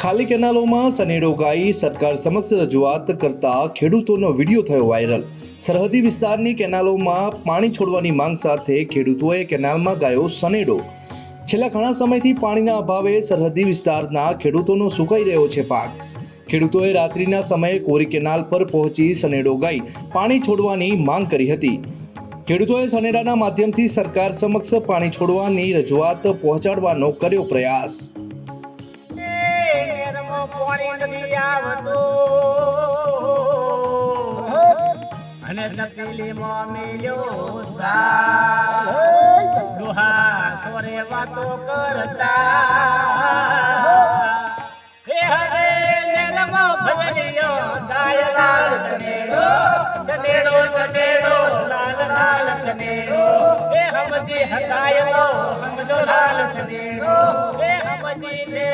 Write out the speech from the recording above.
ખાલી કેનાલોમાં સનેડો ગાઈ સરકાર સમક્ષ રજૂઆત કરતા ખેડૂતોનો વીડિયો થયો વાયરલ. સરહદી વિસ્તારની કેનાલોમાં પાણી છોડવાની માંગ સાથે ખેડૂતોએ કેનાલમાં ગાયો સનેડો. છેલ્લા ઘણા સમયથી પાણીના અભાવે સરહદી વિસ્તારના ખેડૂતોનો સુકાઈ રહ્યો છે પાક. ખેડૂતોએ રાત્રિના સમયે કોરી કેનાલ પર પહોંચી સનેડો ગાઈ પાણી છોડવાની માંગ કરી હતી. ખેડૂતોએ સનેડાના માધ્યમથી સરકાર સમક્ષ પાણી છોડવાની રજૂઆત પહોંચાડવાનો કર્યો પ્રયાસ. અને તપેલીમાં મેલ્યો સા ડોહા સોરે વાતો કરતા. હે હરે નેરમો ભજનિયો ગાય લાલ સનેડો સનેડો સનેડો, લાલ લાલ સનેડો. હે હમજી હકાયલો હમજો લાલ સનેડો. હે હમજી ને